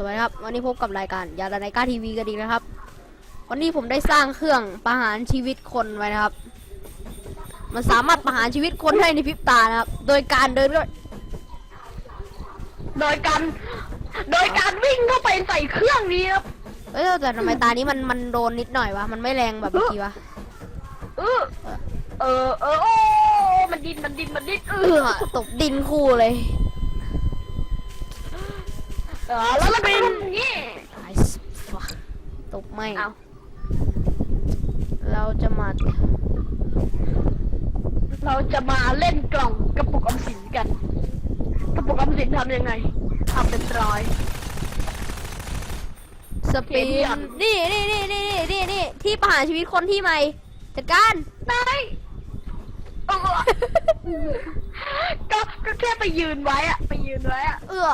สวัสดีครับ วันนี้พบกับรายการยาดานายก้าทีวีกันอีกนะครับ วันนี้ผมได้สร้างเครื่องประหารชีวิตคนไว้นะครับ มันสามารถประหารชีวิตคนได้ในพริบตานะครับ โดยการเดินเข้าโดยการโดยการวิ่งเข้าไปใส่เครื่องนี้ครับเอ้ยแต่ทำไมตานี้มันมันโดนนิดหน่อยวะ มันไม่แรงแบบเมื่อกี้วะ เออเออเออโอ้มันดินมันดินมันดินเอเอออตกดินคู่เลย เออแล้วเราเป็นอย่างนี้ไอ้สัสวะตกไม่เอาเราจะมา เราจะมาเล่นกล่องกระปุกออมสินกัน กระปุกออมสินทำยังไงทำเป็นร้อยสปีนเกมยันนี่นี่นี่นี่นี่นี่นี่ที่ประหารชีวิตคนที่ใหม่จัดการได้เออก็ก็แค่ไปยืนไว้อะไปยืนไว้อะเอื้อ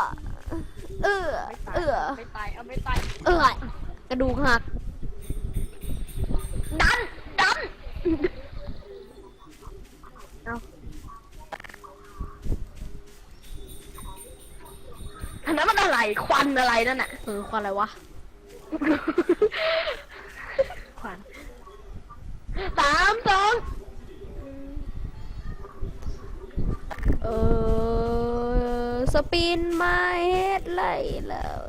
เออ เออ ไม่ตายเอาไม่ตายเออกระดูกหัก ดัน ดัน เอาอันนั้นมันอะไร ควันอะไรนั่นน่ะ เออ ควันอะไรวะ ควันสามสองเออ ปินมาเฮดไล่แล้ว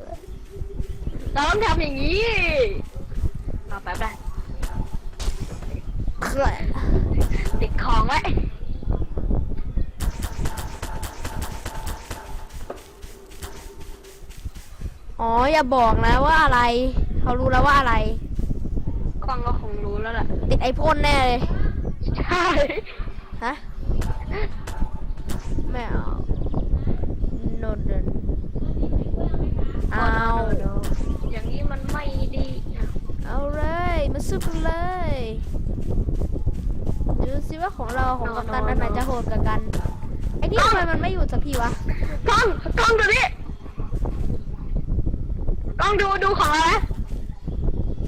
เราต้องทำอย่างนี้เอาไปไปเคลื่อนติดของไว้อ๋ออย่าบอกนะว่าอะไร เขารู้แล้วว่าอะไรกล้องก็คงรู้แล้วแหละติดไอพ่นแน่เลย ใช่ ฮะ ไม่เอา โนเดนเอาอย่างนี้มันไม่ดีเอาเลยมาสู้กันเลยดูสิว่าของเราของกัปตันอันไหนจะโหดกว่ากันไอ้นี่ทำไมมันไม่อยู่สักทีวะกล้องกล้องดูนี่กล้องดูดูของอะไร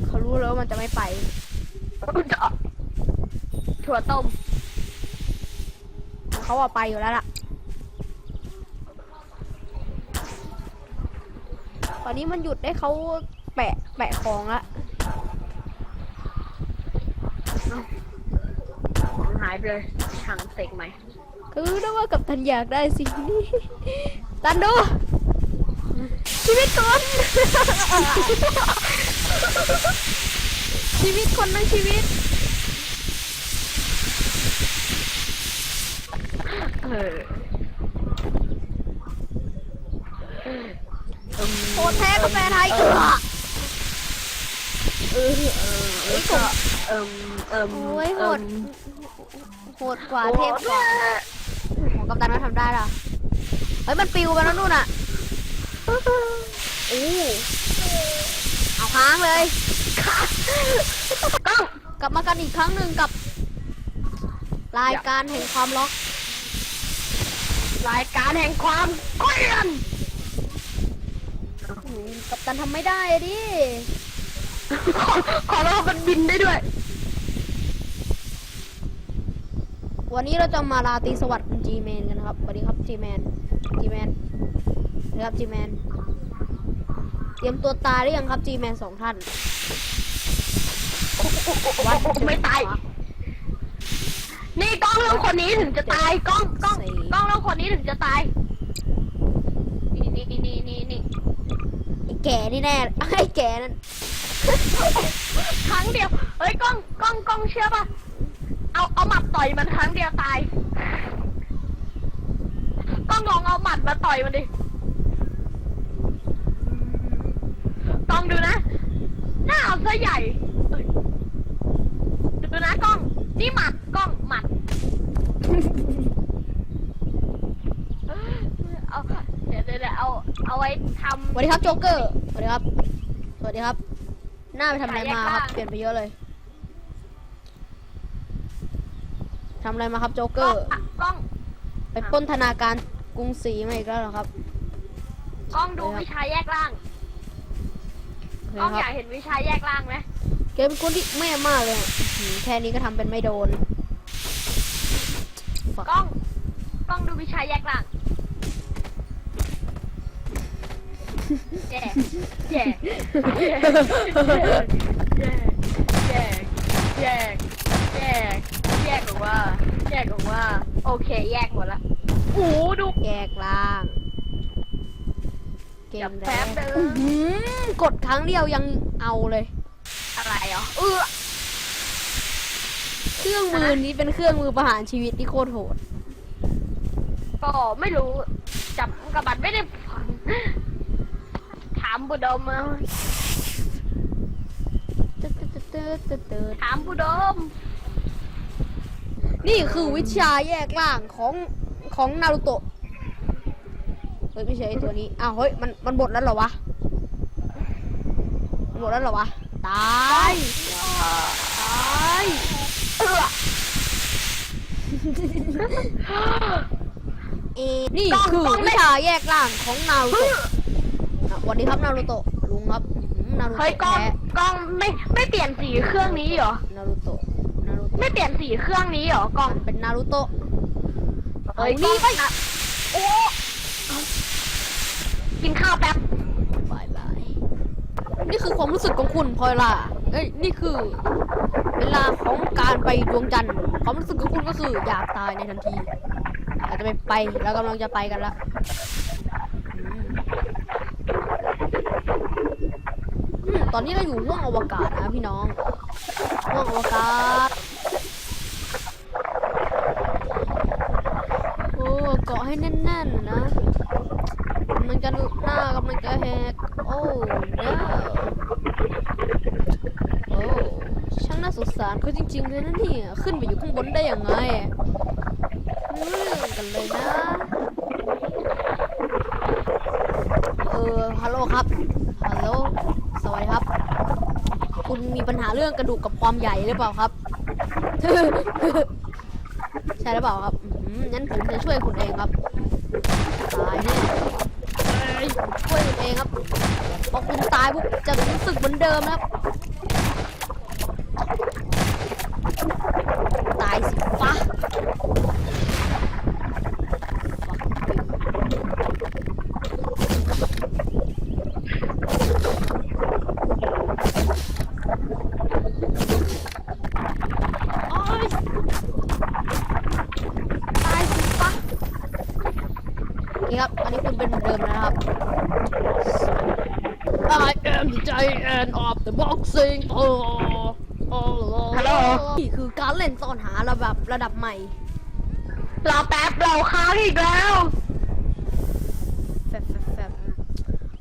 เขารู้แล้ววามันจะไม่ไปถั่วต้มเขาอะไปอยู่แล้วล่ะ ตอนนี้มันหยุดได้เขาแปะแปะของละของหายไปเลยถังเสกใหม่คือรู้นะว่ากับตันอยากได้สิ่งนี้ ตันดู ชีวิตคน ชีวิตคนทั้งชีวิต เออ โคตรแท้กาแฟไทยเออเออเออก็เอิ่มเอิ่มโอ้ยโหดโหดกว่าเทพกว่าของกัปตันว่าทำได้ล่ะเฮ้ยมันปิวไปแล้วนู่นอะโอ้เอาค้างเลยกล้องกลับมากันอีกครั้งหนึ่งกับ รายการแห่งความล็อก รายการแห่งความเกลียน กัปตันทำไม่ได้อะดิ ขอขอเรามันบินได้ด้วย วันนี้เราจะมาลาตรีสวัสดิ์คุณจีแมนกันนะครับสวัสดีครับจีแมนจีแมนสวัสดีครับจีแมนเตรียมตัวตายหรือยังครับจีแมนสองท่านวัดไม่ตายนี่กล้องเราคนนี้ถึงจะตายกล้องกล้องสี่กล้องเราคนนี้ถึงจะตาย นี่นี่นี่นี่นี่นี่ ไอ้ แก่นี่แน่ไอ้แก่นั่นครั้งเดียวเฮ้ยกล้องกล้องกล้องเชื่อป่ะเอาเอาหมัดต่อยมันครั้งเดียวตายกล้องลองเอาหมัดมาต่อยมันดิกล้องดูนะหน้าเอาซะใหญ่เอ้ยดูนะกล้องนี่หมัดกล้องหมัดเอาเดี๋ยวเดี๋ยวเดี๋ยวเอาเอาไว้ทำสวัสดีครับโจ๊กเกอร์ส วัสดีครับ สวัสดีครับ หน้าไปทำอะไรมาครับ เปลี่ยนไปเยอะเลยทำอะไรมาครับโจ๊กเกกล้อองร์อะกล้อง ไปปล้นธนาคารกรุงศรีมาอีกแล้วเหรอครับ กล้องดูวิชาแยกล่างโอเคกล้องคอรับยากเห็นวิชาแยกล่างไหมเกมเป็นคนที่แม่มากเลยอะอื้อหือแค่นี้ก็ทำเป็นไม่โดน กล้อง กล้องดูวิชาแยกล่าง แย่แย่แย่แย่แย่แย่แยกออกว่า แยกออกว่า โอเค แยกหมดละโอ้ดูแยกล่าง เกจับมแรแป๊กบเดิอื้อมกดครั้งเดียวยังเอาเลย อะไรเหรอเออเครื่องมือนี้เป็นเครื่องมือประหารชีวิตที่โคตรโหด ก็ไม่รู้จับกระบัดไม่ได้ บุดมมาตึ๊ดตึ๊ดตึ๊ดตึ๊ดตึ๊ดตึ๊ดถามบุดม นี่คือวิชาแยกล่างของของนารูโตะ เฮ้ยไม่ใช่ไอ้ตัวนี้ อ้าวเฮ้ยมันมันบดแล้วเหรอวะมันบดแล้วเหรอวะ ตาย ตาย เออเอนี่กล้องคือกล้องไม่วิชาแยกล่างของนารูโตะอะส วัสดีครับนารูโตะลุงครับอื้อหือนารูเฮ้ยโตะกล้องแท้กล้องไม่ไม่เปลี่ยนสีเครื่องนี้เหรอ นารูโตะนารูโตะไม่เปลี่ยนสีเครื่องนี้เหรอกล้องมันเป็นนารูโตะ เฮ้ยเอานี่กล้องนะโอ้เอากินข้าวแป๊บบายบายนี่คือความรู้สึกของคุณพลอยล่ะเอ้ย นี่คือ เวลาของการไปดวงจันทร์ ความรู้สึกของคุณก็คืออยากตายในทันทีเราจะไปไป แล้วกำลังจะไปกันละอืมอืม ตอนนี้เราอยู่ห้วงอวกาศนะพี่น้องห้วงอวกาศโอ้เกาะให้แน่นๆนะกำลังจะหน้ากำลังจะแหกโอ้ no โอ้ช่างน่าสงสารเขาจริงๆเลยนะเนี่ยขึ้นไปอยู่ข้างบนได้ยังไงเรื่องกันเลยนะเออฮัลโหลครับ ฮัลโหลสวัสดีครับ คุณมีปัญหาเรื่องกระดูกกับความใหญ่หรือเปล่าครับ ใช่หรือเปล่าครับงั้นผมจะช่วยคุณเองครับตายแน่ยช่วยคุณเองครับพอคุณตายปุ๊บจะรู้สึกเหมือนเดิมนะครับ ตายสิฟ้าโอ๊ยตายสิฟ้านี่ครับ อันนี้คุณ เป็นเหมือนเดิมแล้วนะครับ I am the giant of the boxing โอ้โอ้ฮัลโหล นี่คือการเล่นซ่อนหาระดับระดับใหม่รอแป๊บเราค้างอีกแล้ว แฟบแฟบแฟบ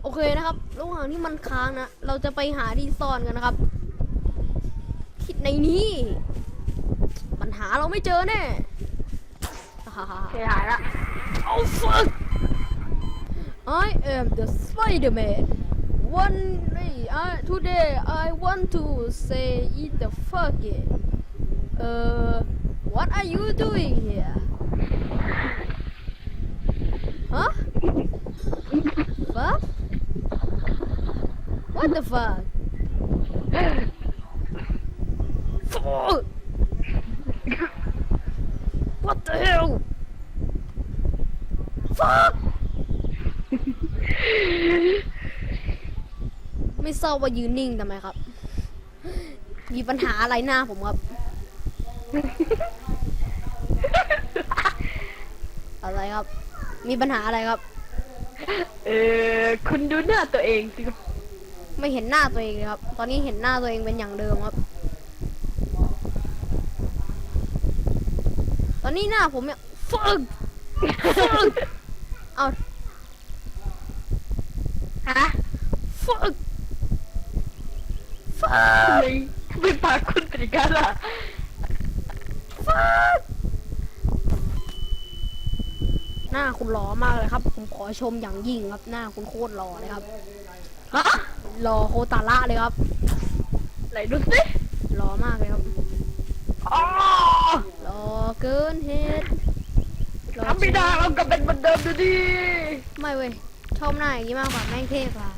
โอเคนะครับระหว่างที่มันค้างนะ เราจะไปหาที่ซ่อนกันนะครับ คิดในนี้ ปัญหาเราไม่เจอแน่ ฮ่าฮ่าโอเคหายละ Oh fuck I am the Spider-Man. One day I today I want to say eat the fuck it Uh what are you doing here? Huh? Fuck? What the fuck? Fuck! What the hell? Fuck ไม่ทราบว่ายืนนิ่งทำไมครับ มีปัญหาอะไรหน้าผมครับ อะไรครับ มีปัญหาอะไรครับ เออคุณดูหน้าตัวเองสิครับไม่เห็นหน้าตัวเองเลยครับ ตอนนี้เห็นหน้าตัวเองเป็นอย่างเดิมครับ ตอนนี้หน้าผมเนี่ยฟึกฟึกเอา ฮะฟึกฟึทำกไมทำไมปากคุณเป็นอย่างนั้นล่ะฟึกหน้าคุณหล่อมากเลยครับ ผมขอชมอย่างยิ่งครับ หน้าคุณโคตรหล่อเลยครับฮะหล่อโคตรละเลยครับไหนดูสิหล่อมากเลยครับอ๋อหล่อเกินเหตุหล่อทำไม่ได้เรากลับเป็นเหมือนเดิมดูดิไม่เว้ย ชอบหน้าอย่างนี้มากกว่าแม่งเท่กว่า